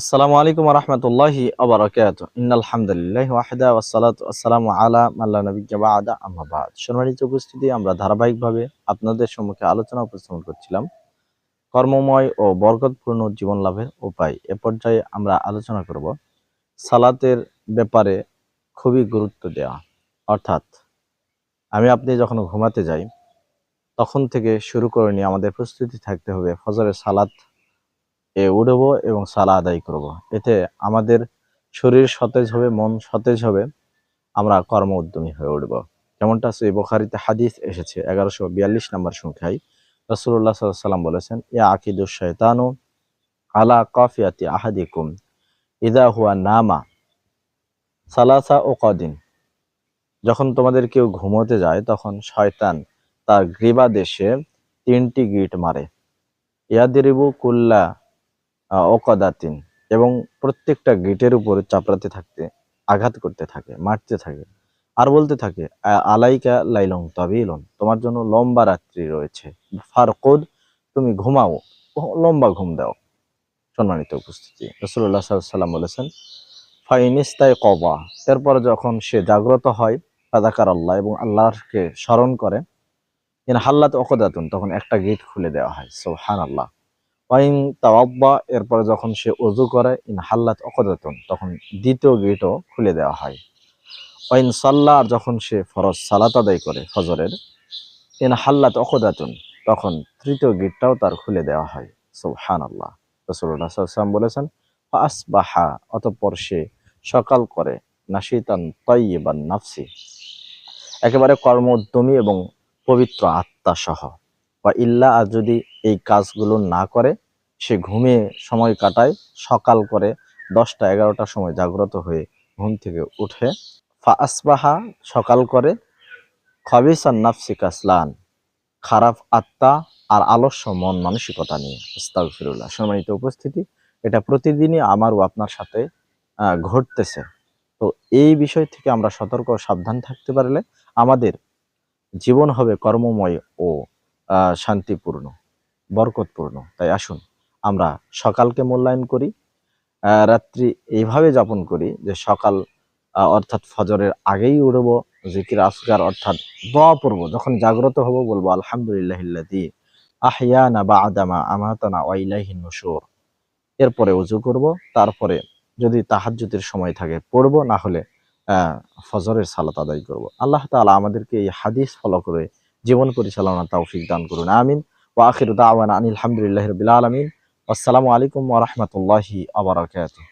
আসসালামু আলাইকুম রহমতুল্লাহি আবরাকাত ইন্নালহামদুলিল্লাহ ওয়াহদা ওয়াসসালাতু ওয়াসসালামু আলা মাল্লা নবিয়্যা বা'দা। আম্মা বা'দ। সম্মানিত উপস্থিতি, আমরা ধারাবাহিকভাবে আপনাদের সম্মুখে আলোচনা উপস্থাপন করছিলাম। কর্মময় ও বরকতপূর্ণ জীবন লাভের উপায় এ পর্যায়ে আমরা আলোচনা করব। সালাতের ব্যাপারে খুবই গুরুত্ব দেওয়া। অর্থাৎ, আমি আপনি যখন ঘুমাতে যাই, তখন থেকে শুরু করে নিয়ে আমাদের প্রস্তুতি থাকতে হবে ফজরের সালাত এ উঠব এবং সালা আদায় করব। এতে আমাদের শরীর সতেজ হবে, মন সতেজ হবে, আমরা কর্ম উদ্যমী হয়ে উঠব। যেমনটা সেই বোখারিতে হাদিস এসেছে, এগারোশো বিয়াল্লিশ নম্বর সংখ্যায়। রসুল্লাহ সাল্লাম বলেছেন, ইয়া আকিদুস শয়তানু আলা কফিয়াতি আহাদিকুম, ইদা হুয়া নামা সালাসা ও কদিন যখন তোমাদের কেউ ঘুমোতে যায়, তখন শয়তান তার গ্রীবা দেশে তিনটি গিট মারে। ইয়াদিরিবু কুল্লা অকদাতিন এবং প্রত্যেকটা গেটের উপরে চাপড়াতে থাকতে, আঘাত করতে থাকে, মারতে থাকে। আর বলতে থাকে আলাইকা লাইলং তাবিলন, তোমার জন্য লম্বা রাত্রি রয়েছে। ফারকদ, তুমি ঘুমাও, লম্বা ঘুম দাও। সম্মানিত উপস্থিতি রসুল্লাহ সাল্লাম বলেছেন ফাইনিস্তাই কবা, এরপর যখন সে জাগ্রত হয় ফাদাকার আল্লাহ এবং আল্লাহকে স্মরণ করে হাল্লাত অকদাতুন, তখন একটা গেট খুলে দেওয়া হয় সোহান আল্লাহ ওয়াইন তাওয়াব্বা, এরপরে যখন সে অজু করে, ইন হাল্লাত অকদাতুন তখন দ্বিতীয় গেটও খুলে দেওয়া হয়। ওয়াইন সাল্লা, আর যখন সে ফরজ সালাত আদায় করে ফজরের, ইন হাল্লাত অকদাতুন তখন তৃতীয় গেটটাও তার খুলে দেওয়া হয়। সুবহান আল্লাহ রসুল্লাহ সাল্লাম বলেছেন আসবাহা অতঃপর সে সকাল করে, নাশিতান তৈবান নাফসি, একেবারে কর্মোদ্যমী এবং পবিত্র আত্মা সহ বা ইল্লা, আর যদি এই কাজগুলো না করে, সে ঘুমিয়ে সময় কাটায়, সকাল করে দশটা এগারোটার সময় জাগ্রত হয়ে ঘুম থেকে উঠে। ফা আসবাহা সকাল করে, খবিসান নাফসি কাসলান, খারাপ আত্মা আর আলস্য মন মানসিকতা নিয়ে। ইস্তাগফিরুল্লাহ সম্মানিত উপস্থিতি, এটা প্রতিদিনই আমার ও আপনার সাথে ঘটতেছে। তো এই বিষয় থেকে আমরা সতর্ক সাবধান থাকতে পারলে আমাদের জীবন হবে কর্মময় ও শান্তিপূর্ণ। বরকতপূর্ণ। তাই আসুন, আমরা সকালকে মূল্যায়ন করি রাত্রি এইভাবে যাপন করি যে সকাল অর্থাৎ ফজরের আগেই উঠবো, জিকির, আসগার অর্থাৎ দোয়া পড়ব, যখন জাগ্রত হব বলব আলহামদুলিল্লাহ আহিয়ানা বা আদামা আমাতানা ওয়াইলাহিন নুশুর। এরপরে উজু করব, তারপরে যদি তাহাজ্জুদের সময় থাকে পড়ব, না হলে ফজরের সালাত আদায় করব। আল্লাহ তাআলা আমাদেরকে এই হাদিস ফলো করে জীবন পরিচালনা তৌফিক দান করুন। আমিন। ওয়া দাওয়ান আনিল হামদুলিল্লাহি রবিল আলমিন। আসসালামু আলাইকুম ওরহমতুল্লাহি বারাকাতুহু।